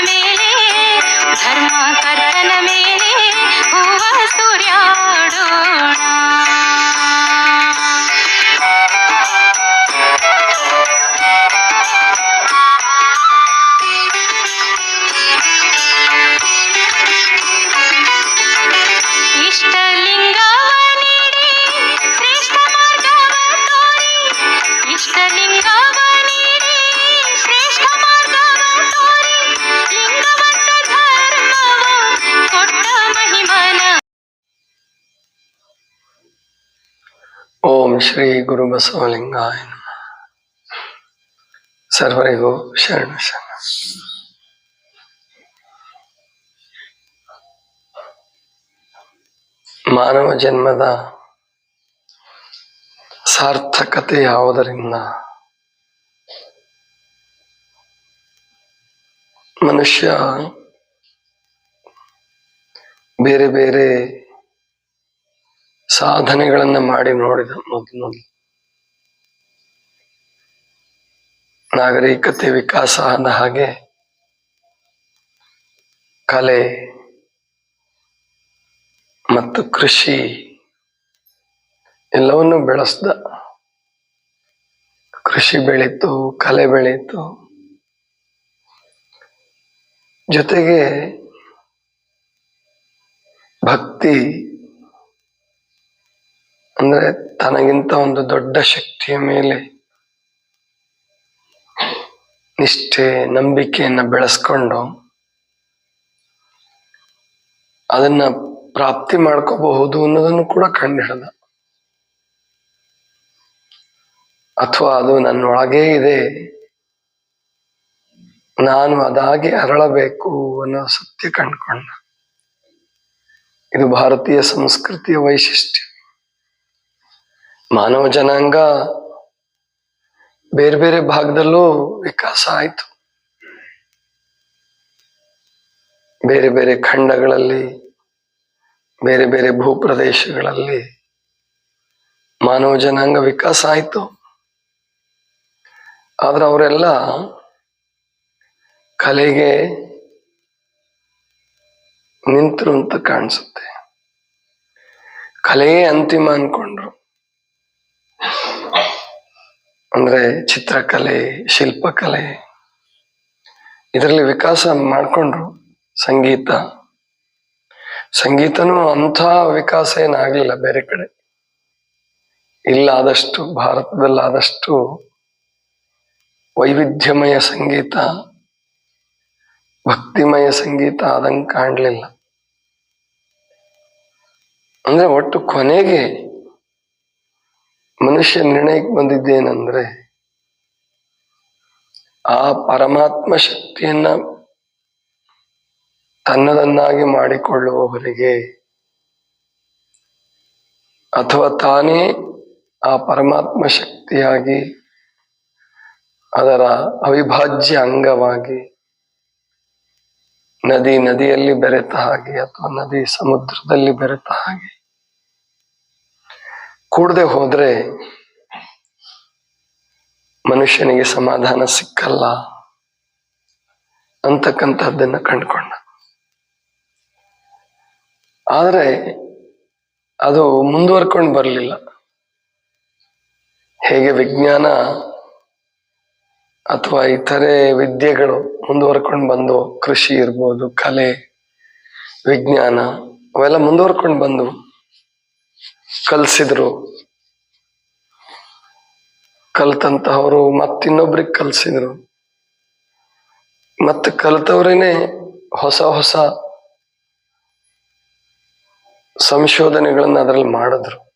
மேலே தர்மா ಶ್ರೀ ಗುರು ಬಸವಲಿಂಗ. ಸರ್ವರಿಗೂ ಶರಣ ಶರಣ ಮಾನವ ಜನ್ಮದ ಸಾರ್ಥಕತೆ ಯಾವುದರಿಂದ ಮನುಷ್ಯ ಬೇರೆ ಬೇರೆ ಸಾಧನೆಗಳನ್ನ ಮಾಡಿ ನೋಡಿದ ಮೊದಲು ನಾಗರಿಕತೆ ವಿಕಾಸ ಆದ ಹಾಗೆ ಕಲೆ ಮತ್ತು ಕೃಷಿ ಎಲ್ಲವನ್ನು ಬೆಳೆಸ್ದ. ಕೃಷಿ ಬೆಳೀತು, ಕಲೆ ಬೆಳೀತು. ಜೊತೆಗೆ ಭಕ್ತಿ ಅಂದ್ರೆ ತನಗಿಂತ ಒಂದು ದೊಡ್ಡ ಶಕ್ತಿಯ ಮೇಲೆ ನಿಷ್ಠೆ, ನಂಬಿಕೆಯನ್ನ ಬೆಳೆಸ್ಕೊಂಡು ಅದನ್ನ ಪ್ರಾಪ್ತಿ ಮಾಡ್ಕೋಬಹುದು ಅನ್ನೋದನ್ನು ಕೂಡ ಕಂಡುಹಿಡ್ದ. ಅಥವಾ ಅದು ನನ್ನೊಳಗೇ ಇದೆ. ನಾನು ಅದಾಗಿ ಅರಳಬೇಕು ಅನ್ನೋ ಸತ್ಯ ಕಂಡ್ಕೊಂಡ. ಇದು ಭಾರತೀಯ ಸಂಸ್ಕೃತಿಯ ವೈಶಿಷ್ಟ್ಯ. ಮಾನವ ಜನಾಂಗ ಬೇರೆ ಬೇರೆ ಭಾಗದಲ್ಲೂ ವಿಕಾಸ ಆಯಿತು. ಬೇರೆ ಬೇರೆ ಖಂಡಗಳಲ್ಲಿ, ಬೇರೆ ಬೇರೆ ಭೂಪ್ರದೇಶಗಳಲ್ಲಿ ಮಾನವ ಜನಾಂಗ ವಿಕಾಸ ಆಯಿತು. ಆದ್ರೆ ಅವರೆಲ್ಲ ಕಲೆಗೆ ನಿಂತರು ಅಂತ ಕಾಣಿಸುತ್ತೆ. ಕಲೆಯೇ ಅಂತಿಮ ಅನ್ಕೊಂಡ್ರು. ಅಂದ್ರೆ ಚಿತ್ರಕಲೆ, ಶಿಲ್ಪಕಲೆ, ಇದರಲ್ಲಿ ವಿಕಾಸ ಮಾಡ್ಕೊಂಡ್ರು ಸಂಗೀತ. ಸಂಗೀತನೂ ಅಂಥ ವಿಕಾಸ ಏನಾಗ್ಲಿಲ್ಲ ಬೇರೆ ಕಡೆ. ಇಲ್ಲ ಆದಷ್ಟು ಭಾರತದಲ್ಲಾದಷ್ಟು ವೈವಿಧ್ಯಮಯ ಸಂಗೀತ, ಭಕ್ತಿಮಯ ಸಂಗೀತ ಆದಂಗೆ ಕಾಣಲಿಲ್ಲ. ಅಂದ್ರೆ ಒಟ್ಟು ಕೊನೆಗೆ ಮನುಷ್ಯ ನಿರ್ಣಯಕ್ಕೆ ಬಂದಿದ್ದೇನೆಂದ್ರೆ ಆ ಪರಮಾತ್ಮ ಶಕ್ತಿಯನ್ನ ತನ್ನದನ್ನಾಗಿ ಮಾಡಿಕೊಳ್ಳುವವರಿಗೆ ಅಥವಾ ತಾನೇ ಆ ಪರಮಾತ್ಮ ಶಕ್ತಿಯಾಗಿ ಅದರ ಅವಿಭಾಜ್ಯ ಅಂಗವಾಗಿ ನದಿ ನದಿಯಲ್ಲಿ ಬೆರೆತ ಹಾಗೆ ಅಥವಾ ನದಿ ಸಮುದ್ರದಲ್ಲಿ ಬೆರೆತ ಹಾಗೆ ಕೂಡದೆ ಹೋದ್ರೆ ಮನುಷ್ಯನಿಗೆ ಸಮಾಧಾನ ಸಿಕ್ಕಲ್ಲ ಅಂತಕ್ಕಂಥದ್ದನ್ನ ಕಂಡುಕೊಂಡ. ಆದರೆ ಅದು ಮುಂದುವರ್ಕೊಂಡು ಬರಲಿಲ್ಲ. ಹೇಗೆ ವಿಜ್ಞಾನ ಅಥವಾ ಇತರೆ ವಿದ್ಯೆಗಳು ಮುಂದುವರ್ಕೊಂಡು ಬಂದು, ಕೃಷಿ ಇರ್ಬೋದು, ಕಲೆ, ವಿಜ್ಞಾನ ಅವೆಲ್ಲ ಮುಂದುವರ್ಕೊಂಡು ಬಂದು ಕಲ್ಸಿದ್ರು. ಕಲ್ತಂತಹವರು ಮತ್ತಿನ್ನೊಬ್ರಿಗೆ ಕಲ್ಸಿದ್ರು. ಮತ್ತೆ ಕಲ್ತವ್ರೇನೆ ಹೊಸ ಹೊಸ ಸಂಶೋಧನೆಗಳನ್ನ ಅದರಲ್ಲಿ ಮಾಡಿದ್ರು.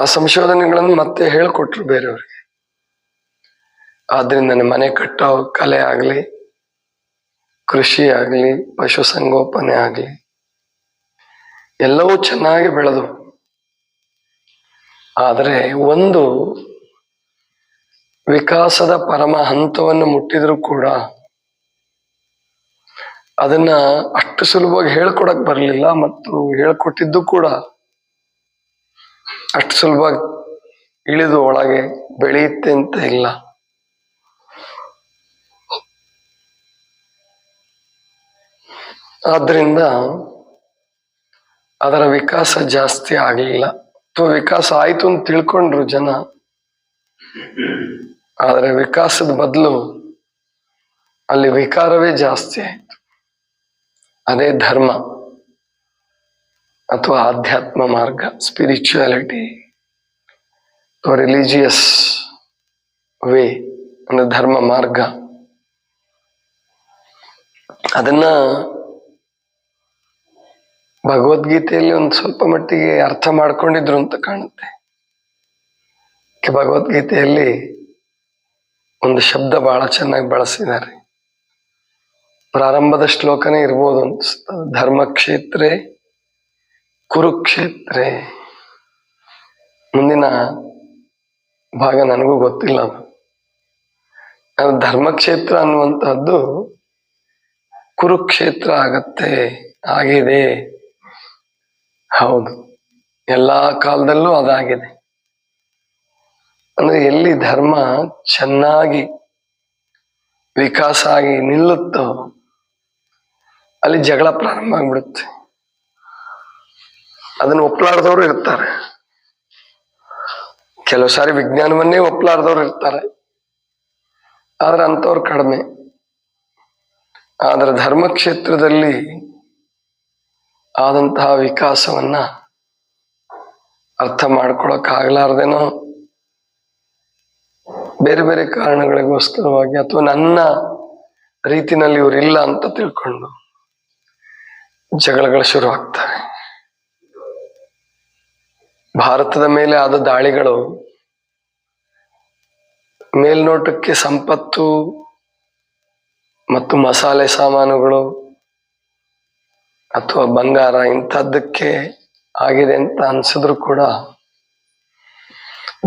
ಆ ಸಂಶೋಧನೆಗಳನ್ನು ಮತ್ತೆ ಹೇಳ್ಕೊಟ್ರು ಬೇರೆಯವ್ರಿಗೆ. ಆದ್ರಿಂದ ಮನೆ ಕಟ್ಟೋ ಕಲೆ ಆಗ್ಲಿ, ಕೃಷಿ ಆಗ್ಲಿ, ಪಶುಸಂಗೋಪನೆ ಆಗ್ಲಿ ಎಲ್ಲವೂ ಚೆನ್ನಾಗಿ ಬೆಳೆದು. ಆದರೆ ಒಂದು ವಿಕಾಸದ ಪರಮ ಹಂತವನ್ನು ಮುಟ್ಟಿದ್ರು ಕೂಡ ಅದನ್ನ ಅಷ್ಟು ಸುಲಭವಾಗಿ ಹೇಳ್ಕೊಡಕ್ ಬರಲಿಲ್ಲ ಮತ್ತು ಹೇಳ್ಕೊಟ್ಟಿದ್ದು ಕೂಡ ಅಷ್ಟು ಸುಲಭವಾಗಿ ಇಳಿದು ಒಳಗೆ ಬೆಳೆಯುತ್ತೆ ಅಂತ ಇಲ್ಲ. ಆದ್ರಿಂದ ಅದರ ವಿಕಾಸ ಜಾಸ್ತಿ ಆಗಲಿಲ್ಲ. ಅಥವಾ ವಿಕಾಸ ಆಯ್ತು ಅಂತ ತಿಳ್ಕೊಂಡ್ರು ಜನ. ಆದರೆ ವಿಕಾಸದ ಬದಲು ಅಲ್ಲಿ ವಿಕಾರವೇ ಜಾಸ್ತಿ ಆಯ್ತು. ಅದೇ ಧರ್ಮ. ಅಥವಾ ಆಧ್ಯಾತ್ಮ ಮಾರ್ಗ ಸ್ಪಿರಿಚುಯಾಲಿಟಿ ಅಥವಾ ರಿಲಿಜಿಯಸ್ ವೇ ಅಂದ್ರೆ ಧರ್ಮ ಮಾರ್ಗ. ಅದನ್ನ ಭಗವದ್ಗೀತೆಯಲ್ಲಿ ಒಂದು ಸ್ವಲ್ಪ ಮಟ್ಟಿಗೆ ಅರ್ಥ ಮಾಡ್ಕೊಂಡಿದ್ರು ಅಂತ ಕಾಣುತ್ತೆ. ಭಗವದ್ಗೀತೆಯಲ್ಲಿ ಒಂದು ಶಬ್ದ ಬಹಳ ಚೆನ್ನಾಗಿ ಬಳಸಿದ್ದಾರೆ. ಪ್ರಾರಂಭದ ಶ್ಲೋಕನೇ ಇರ್ಬೋದು ಅನ್ಸುತ್ತೆ. ಧರ್ಮಕ್ಷೇತ್ರೆ, ಕುರುಕ್ಷೇತ್ರ. ಮುಂದಿನ ಭಾಗ ನನಗೂ ಗೊತ್ತಿಲ್ಲ ಅದು. ಧರ್ಮಕ್ಷೇತ್ರ ಅನ್ನುವಂಥದ್ದು ಕುರುಕ್ಷೇತ್ರ ಆಗತ್ತೆ, ಆಗಿದೆ. ಹೌದು. ಎಲ್ಲಾ ಕಾಲದಲ್ಲೂ ಅದಾಗಿದೆ. ಅಂದ್ರೆ ಎಲ್ಲಿ ಧರ್ಮ ಚೆನ್ನಾಗಿ ವಿಕಾಸ ಆಗಿ ನಿಲ್ಲುತ್ತೋ ಅಲ್ಲಿ ಜಗಳ ಪ್ರಾರಂಭ ಆಗ್ಬಿಡುತ್ತೆ. ಅದನ್ನು ಒಪ್ಲಾಡದವ್ರು ಇರ್ತಾರೆ. ಕೆಲವು ಸಾರಿ ವಿಜ್ಞಾನವನ್ನೇ ಒಪ್ಲಾಡ್ದವ್ರು ಇರ್ತಾರೆ. ಆದ್ರೆ ಅಂಥವ್ರು ಕಡಿಮೆ. ಆದ್ರೆ ಧರ್ಮಕ್ಷೇತ್ರದಲ್ಲಿ ಆದಂತಹ ವಿಕಾಸವನ್ನ ಅರ್ಥ ಮಾಡ್ಕೊಳಕ್ ಆಗ್ಲಾರ್ದೇನೋ ಬೇರೆ ಬೇರೆ ಕಾರಣಗಳಿಗೋಸ್ಕರವಾಗಿ ಅಥವಾ ನನ್ನ ರೀತಿನಲ್ಲಿ ಇವರಿಲ್ಲ ಅಂತ ತಿಳ್ಕೊಂಡು ಜಗಳಗಳು ಶುರು ಆಗ್ತವೆ. ಭಾರತದ ಮೇಲೆ ಆದ ದಾಳಿಗಳು, ಮೇಲ್ನೋಟಕ್ಕೆ ಸಂಪತ್ತು ಮತ್ತು ಮಸಾಲೆ ಸಾಮಾನುಗಳು ಅಥವಾ ಬಂಗಾರ ಇಂಥದ್ದಕ್ಕೆ ಆಗಿದೆ ಅಂತ ಅನ್ಸಿದ್ರು ಕೂಡ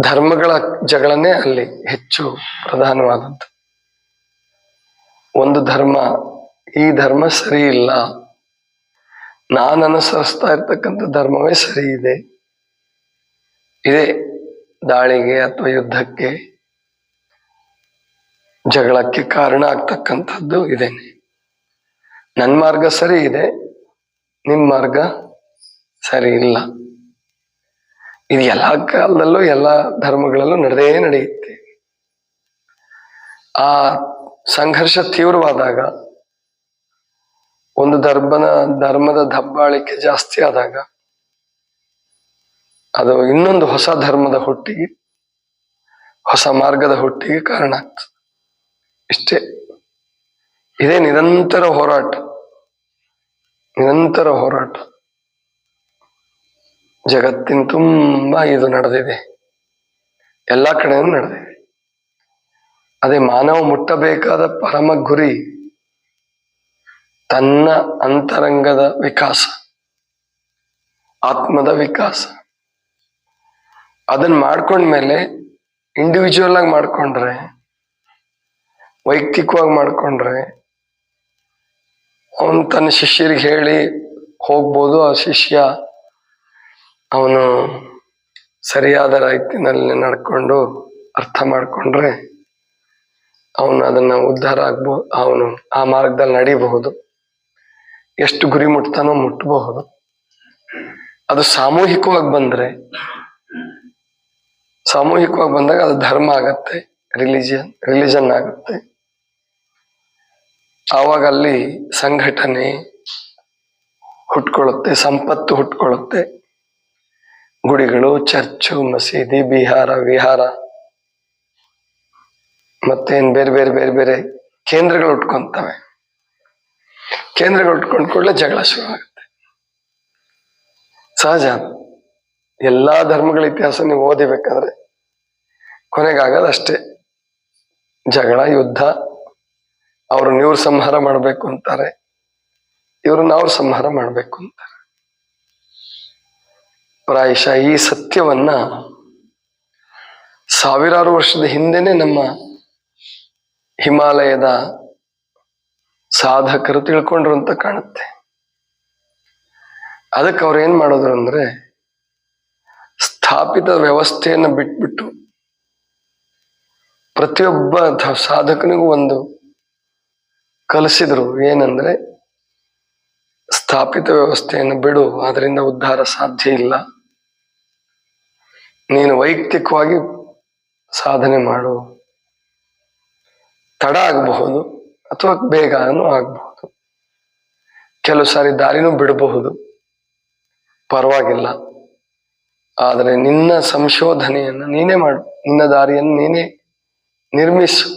ಧರ್ಮಗಳ ಜಗಳನೇ ಅಲ್ಲಿ ಹೆಚ್ಚು ಪ್ರಧಾನವಾದದ್ದು. ಒಂದು ಧರ್ಮ, ಈ ಧರ್ಮ ಸರಿ ಇಲ್ಲ ನಾನು ಅನುಸರಿಸ್ತಾ ಇರ್ತಕ್ಕಂಥ ಧರ್ಮವೇ ಸರಿ ಇದೆ, ಇದೇ ದಾಳಿಗೆ ಅಥವಾ ಯುದ್ಧಕ್ಕೆ ಜಗಳಕ್ಕೆ ಕಾರಣ ಆಗ್ತಕ್ಕಂಥದ್ದು ಇದೇನೆ. ನನ್ನ ಮಾರ್ಗ ಸರಿ ಇದೆ ನಿಮ್ಮ ಮಾರ್ಗ ಸರಿ ಇಲ್ಲ. ಇದು ಎಲ್ಲ ಕಾಲದಲ್ಲೂ ಎಲ್ಲ ಧರ್ಮಗಳಲ್ಲೂ ನಡೆದೇ ನಡೆಯುತ್ತೆ. ಆ ಸಂಘರ್ಷ ತೀವ್ರವಾದಾಗ, ಒಂದು ಧರ್ಮನ ಧರ್ಮದ ದಬ್ಬಾಳಿಕೆ ಜಾಸ್ತಿ ಆದಾಗ, ಅದು ಇನ್ನೊಂದು ಹೊಸ ಧರ್ಮದ ಹುಟ್ಟಿಗೆ, ಹೊಸ ಮಾರ್ಗದ ಹುಟ್ಟಿಗೆ ಕಾರಣ ಆಗ್ತದೆ. ಇಷ್ಟೇ. ಇದೇ ನಿರಂತರ ಹೋರಾಟ. ನಿರಂತರ ಹೋರಾಟ. ಜಗತ್ತಿನ ತುಂಬಾ ಇದು ನಡೆದಿದೆ. ಎಲ್ಲ ಕಡೆನೂ ನಡೆದಿದೆ. ಅದೇ ಮಾನವ ಮುಟ್ಟಬೇಕಾದ ಪರಮ ಗುರಿ, ತನ್ನ ಅಂತರಂಗದ ವಿಕಾಸ, ಆತ್ಮದ ವಿಕಾಸ. ಅದನ್ನ ಮಾಡ್ಕೊಂಡ್ಮೇಲೆ ಇಂಡಿವಿಜುವಲ್ ಆಗಿ ಮಾಡ್ಕೊಂಡ್ರೆ, ವೈಯಕ್ತಿಕವಾಗಿ ಮಾಡ್ಕೊಂಡ್ರೆ ಅವನು ತನ್ನ ಶಿಷ್ಯರಿಗೆ ಹೇಳಿ ಹೋಗ್ಬೋದು. ಆ ಶಿಷ್ಯ ಅವನು ಸರಿಯಾದ ರೀತಿನಲ್ಲಿ ನಡ್ಕೊಂಡು ಅರ್ಥ ಮಾಡಿಕೊಂಡ್ರೆ ಅವನು ಅದನ್ನ ಉದ್ಧಾರ ಆಗ್ಬೋ, ಅವನು ಆ ಮಾರ್ಗದಲ್ಲಿ ನಡೀಬಹುದು. ಎಷ್ಟು ಗುರಿ ಮುಟ್ತಾನೋ ಮುಟ್ಟಬಹುದು ಅದು ಸಾಮೂಹಿಕವಾಗಿ ಬಂದ್ರೆ, ಸಾಮೂಹಿಕವಾಗಿ ಬಂದಾಗ ಅದು ಧರ್ಮ ಆಗತ್ತೆ, ರಿಲಿಜಿಯನ್, ರಿಲಿಜನ್ ಆಗುತ್ತೆ. ಆವಾಗ ಅಲ್ಲಿ ಸಂಘಟನೆ ಹುಟ್ಕೊಳ್ಳುತ್ತೆ, ಸಂಪತ್ತು ಹುಟ್ಕೊಳ್ಳುತ್ತೆ. ಗುಡಿಗಳು, ಚರ್ಚು, ಮಸೀದಿ, ಬಿಹಾರ, ವಿಹಾರ, ಮತ್ತೇನ್ ಬೇರೆ ಬೇರೆ ಬೇರೆ ಬೇರೆ ಕೇಂದ್ರಗಳು ಉಟ್ಕೊಂತವೆ ಕೇಂದ್ರಗಳು ಉಟ್ಕೊಂಡ್ ಕೂಡಲೇ ಜಗಳ ಶುರು ಆಗುತ್ತೆ ಸಹಜ. ಎಲ್ಲಾ ಧರ್ಮಗಳ ಇತಿಹಾಸ ನೀವು ಓದಿಬೇಕಾದ್ರೆ ಕೊನೆಗಾಗದಷ್ಟೇ. ಜಗಳ, ಯುದ್ಧ ಅವರು ಇವ್ರು ಸಂಹಾರ ಮಾಡಬೇಕು ಅಂತಾರೆ. ಇವ್ರನ್ನ ನಾವು ಸಂಹಾರ ಮಾಡಬೇಕು ಅಂತಾರೆ. ಪ್ರಾಯಶಃ ಈ ಸತ್ಯವನ್ನ ಸಾವಿರಾರು ವರ್ಷದ ಹಿಂದೆನೆ ನಮ್ಮ ಹಿಮಾಲಯದ ಸಾಧಕರು ತಿಳ್ಕೊಂಡ್ರು ಅಂತ ಕಾಣುತ್ತೆ. ಅದಕ್ಕೆ ಅವ್ರು ಏನ್ ಮಾಡಿದ್ರು ಅಂದ್ರೆ ಸ್ಥಾಪಿತ ವ್ಯವಸ್ಥೆಯನ್ನು ಬಿಟ್ಬಿಟ್ಟು ಪ್ರತಿಯೊಬ್ಬ ಸಾಧಕನಿಗೂ ಒಂದು ಕಲಿಸಿದ್ರು. ಏನಂದ್ರೆ, ಸ್ಥಾಪಿತ ವ್ಯವಸ್ಥೆಯನ್ನು ಬಿಡು ಅದರಿಂದ ಉದ್ಧಾರ ಸಾಧ್ಯ ಇಲ್ಲ. ನೀನು ವೈಯಕ್ತಿಕವಾಗಿ ಸಾಧನೆ ಮಾಡು. ತಡ ಆಗಬಹುದು, ಅಥವಾ ಬೇಗನೂ ಆಗಬಹುದು. ಕೆಲವು ಸಾರಿ ದಾರಿನೂ ಬಿಡಬಹುದು. ಪರವಾಗಿಲ್ಲ. ಆದರೆ ನಿನ್ನ ಸಂಶೋಧನೆಯನ್ನು ನೀನೇ ಮಾಡು. ನಿನ್ನ ದಾರಿಯನ್ನು ನೀನೇ ನಿರ್ಮಿಸು.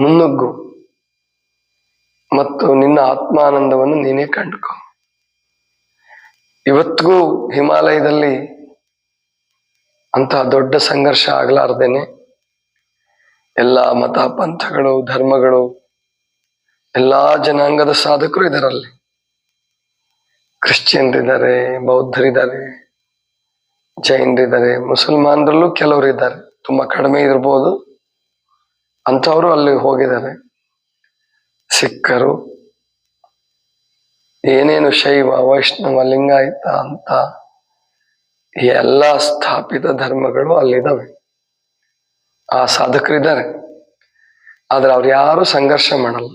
ಮುನ್ನುಗ್ಗು. ಮತ್ತು ನಿನ್ನ ಆತ್ಮಾನಂದವನ್ನು ನೀನೇ ಕಂಡುಕೋ. ಇವತ್ತಿಗೂ ಹಿಮಾಲಯದಲ್ಲಿ ಅಂತಹ ದೊಡ್ಡ ಸಂಘರ್ಷ ಆಗಲಾರ್ದೇನೆ ಎಲ್ಲ ಮತ ಪಂಥಗಳು, ಧರ್ಮಗಳು, ಎಲ್ಲಾ ಜನಾಂಗದ ಸಾಧಕರು ಇದರಲ್ಲಿ. ಕ್ರಿಶ್ಚಿಯನ್ರಿದ್ದಾರೆ, ಬೌದ್ಧರಿದ್ದಾರೆ, ಜೈನರಿದ್ದಾರೆ, ಮುಸಲ್ಮಾನರಲ್ಲೂ ಕೆಲವರು ಇದ್ದಾರೆ ತುಂಬಾ ಕಡಿಮೆ ಇರ್ಬೋದು. ಅಂಥವರು ಅಲ್ಲಿ ಹೋಗಿದ್ದಾರೆ. ಸಿಖ್ಖರು ಏನೇನು ಶೈವ, ವೈಷ್ಣವ, ಲಿಂಗಾಯತ ಅಂತ ಎಲ್ಲ ಸ್ಥಾಪಿತ ಧರ್ಮಗಳು ಅಲ್ಲಿದ್ದಾವೆ ಆ ಸಾಧಕರಿದ್ದಾರೆ. ಆದ್ರೆ ಅವ್ರು ಯಾರು ಸಂಘರ್ಷ ಮಾಡಲ್ಲ.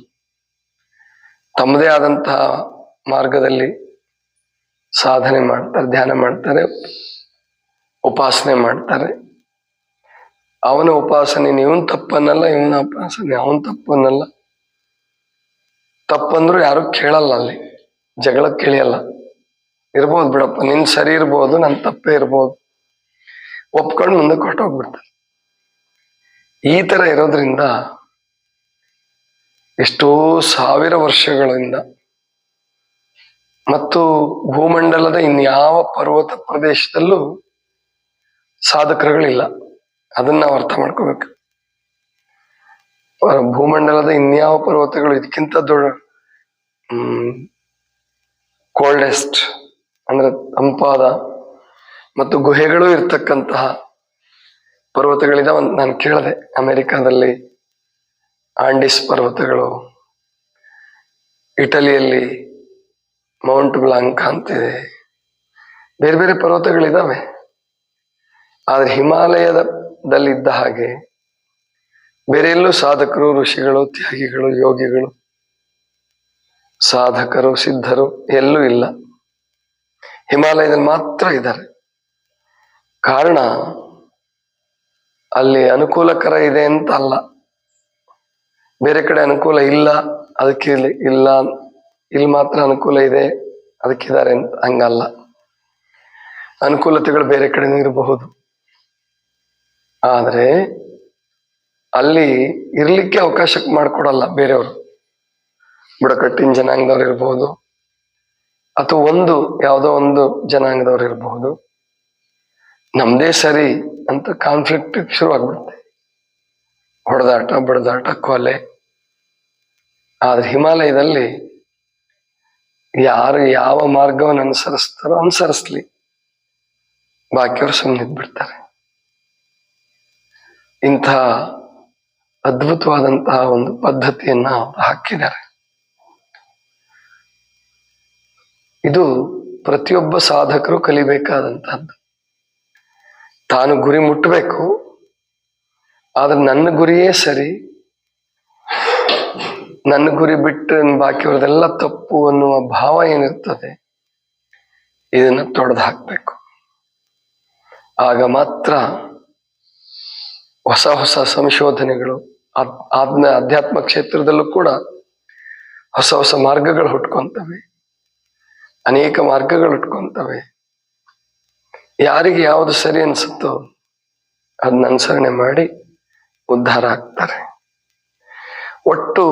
ತಮ್ಮದೇ ಆದಂತಹ ಮಾರ್ಗದಲ್ಲಿ ಸಾಧನೆ ಮಾಡ್ತಾರೆ, ಧ್ಯಾನ ಮಾಡ್ತಾರೆ, ಉಪಾಸನೆ ಮಾಡ್ತಾರೆ. ಅವನ ಉಪಾಸನೆ ಇವನ್ ತಪ್ಪನ್ನಲ್ಲ, ಇವನ ಉಪಾಸನೆ ಅವನ್ ತಪ್ಪನ್ನಲ್ಲ. ತಪ್ಪಂದ್ರು ಯಾರು ಕೇಳಲ್ಲ ಅಲ್ಲಿ. ಜಗಳ ಕೇಳಿಯಲ್ಲ. ಇರ್ಬೋದು ಬಿಡಪ್ಪ, ನಿನ್ ಸರಿ ಇರ್ಬೋದು, ನನ್ ತಪ್ಪೇ ಇರ್ಬೋದು. ಒಪ್ಕೊಂಡು ಮುಂದಕ್ಕೆ ಕೊಟ್ಟೋಗ್ಬಿಡ್ತಾರೆ ಈ ತರ ಇರೋದ್ರಿಂದ ಎಷ್ಟೋ ಸಾವಿರ ವರ್ಷಗಳಿಂದ ಮತ್ತು ಭೂಮಂಡಲದ ಇನ್ಯಾವ ಪರ್ವತ ಪ್ರದೇಶದಲ್ಲೂ ಸಾಧಕರುಗಳಿಲ್ಲ. ಅದನ್ನ ನಾವು ಅರ್ಥ ಮಾಡ್ಕೋಬೇಕು. ಭೂಮಂಡಲದ ಇನ್ಯಾವ ಪರ್ವತಗಳು ಇದಕ್ಕಿಂತ ದೊಡ್ಡ ಕೋಲ್ಡೆಸ್ಟ್ ಅಂದ್ರೆ ತಂಪಾದ ಮತ್ತು ಗುಹೆಗಳು ಇರ್ತಕ್ಕಂತಹ ಪರ್ವತಗಳಿಂದ ಅಂತ ನಾನು ಕೇಳಿದೆ. ಅಮೆರಿಕಾದಲ್ಲಿ ಆಂಡಿಸ್ ಪರ್ವತಗಳು, ಇಟಲಿಯಲ್ಲಿ ಮೌಂಟ್ ಬ್ಲಾಂಕ್ ಅಂತಿದೆ ಬೇರೆ ಬೇರೆ ಪರ್ವತಗಳಿದಾವೆ. ಆದ್ರೆ ಹಿಮಾಲಯದಲ್ಲಿದ್ದ ಹಾಗೆ ಬೇರೆ ಎಲ್ಲೂ ಸಾಧಕರು, ಋಷಿಗಳು, ತ್ಯಾಗಿಗಳು, ಯೋಗಿಗಳು, ಸಾಧಕರು, ಸಿದ್ಧರು ಎಲ್ಲೂ ಇಲ್ಲ. ಹಿಮಾಲಯದಲ್ಲಿ ಮಾತ್ರ ಇದ್ದಾರೆ. ಕಾರಣ, ಅಲ್ಲಿ ಅನುಕೂಲಕರ ಇದೆ ಅಂತ ಅಲ್ಲ. ಬೇರೆ ಕಡೆ ಅನುಕೂಲ ಇಲ್ಲ, ಅದಕ್ಕೆ ಇಲ್ಲಿ ಇಲ್ಲ ಮಾತ್ರ ಅನುಕೂಲ ಇದೆ ಅದಕ್ಕಿದ್ದಾರೆ ಅಂತ ಹಂಗಲ್ಲ. ಅನುಕೂಲತೆಗಳು ಬೇರೆ ಕಡೆನೂ ಇರಬಹುದು. ಆದ್ರೆ ಅಲ್ಲಿ ಇರ್ಲಿಕ್ಕೆ ಅವಕಾಶ ಮಾಡ್ಕೊಡಲ್ಲ ಬೇರೆಯವರು. ಬುಡಕಟ್ಟಿನ ಜನಾಂಗದವ್ರು ಇರ್ಬೋದು. ಅಥವಾ ಒಂದು, ಯಾವುದೋ ಒಂದು ಜನಾಂಗದವ್ರು ಇರಬಹುದು ನಮ್ದೇ ಸರಿ ಅಂತ ಕಾನ್ಫ್ಲಿಕ್ಟ್ ಶುರು ಆಗ್ಬಿಡುತ್ತೆ ಹೊಡೆದಾಟ, ಬಡದಾಟ, ಕೊಲೆ. ಆದ್ರೆ ಹಿಮಾಲಯದಲ್ಲಿ ಯಾರು ಯಾವ ಮಾರ್ಗವನ್ನು ಅನುಸರಿಸ್ತಾರೋ ಅನುಸರಿಸ್ಲಿ. ಬಾಕಿಯವರು ಸುಮ್ಮನೆ ಬಿಡ್ತಾರೆ ಇಂಥ ಅದ್ಭುತವಾದಂತಹ ಒಂದು ಪದ್ಧತಿಯನ್ನ ಅವರು ಹಾಕಿದ್ದಾರೆ. ಇದು ಪ್ರತಿಯೊಬ್ಬ ಸಾಧಕರು ಕಲಿಬೇಕಾದಂತಹದ್ದು. ತಾನು ಗುರಿ ಮುಟ್ಟಬೇಕು ಆದ್ರೆ ನನ್ನ ಗುರಿಯೇ ಸರಿ. ನನ್ನ ಗುರಿ ಬಿಟ್ಟು ಬಾಕಿಯವ್ರದೆಲ್ಲ ತಪ್ಪು ಅನ್ನುವ ಭಾವ ಏನಿರ್ತದೆ, ಇದನ್ನ ತೊಡೆದು ಹಾಕ್ಬೇಕು. ಆಗ ಮಾತ್ರ ಹೊಸ ಹೊಸ ಸಂಶೋಧನೆಗಳು ಆದ್ನ ಅಧ್ಯಾತ್ಮ ಕ್ಷೇತ್ರದಲ್ಲೂ ಕೂಡ ಹೊಸ ಹೊಸ ಮಾರ್ಗಗಳು ಹುಟ್ಕೊಂತವೆ. ಅನೇಕ ಮಾರ್ಗಗಳು ಹುಟ್ಕೊಂತವೆ. ಯಾರಿಗೆ ಯಾವುದು ಸರಿ ಅನ್ಸುತ್ತೋ ಅದನ್ನ ಅನುಸರಣೆ ಮಾಡಿ ಉದ್ಧಾರ ಆಗ್ತಾರೆ. ಒಟ್ಟು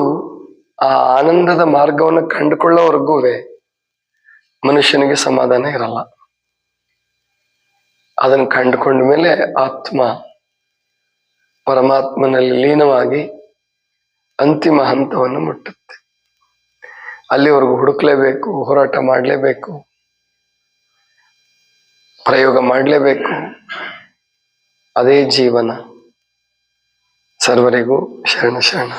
ಆ ಆನಂದದ ಮಾರ್ಗವನ್ನು ಕಂಡುಕೊಳ್ಳೋವರೆಗೂ ಮನುಷ್ಯನಿಗೆ ಸಮಾಧಾನ ಇರಲ್ಲ. ಅದನ್ನು ಕಂಡುಕೊಂಡ ಮೇಲೆ ಆತ್ಮ ಪರಮಾತ್ಮನಲ್ಲಿ ಲೀನವಾಗಿ ಅಂತಿಮ ಹಂತವನ್ನು ಮುಟ್ಟುತ್ತೆ. ಅಲ್ಲಿವರೆಗೂ ಹುಡುಕ್ಲೇಬೇಕು, ಹೋರಾಟ ಮಾಡಲೇಬೇಕು, ಪ್ರಯೋಗ ಮಾಡಲೇಬೇಕು. ಅದೇ ಜೀವನ. ಸರ್ವರಿಗೂ ಶರಣ ಶರಣ.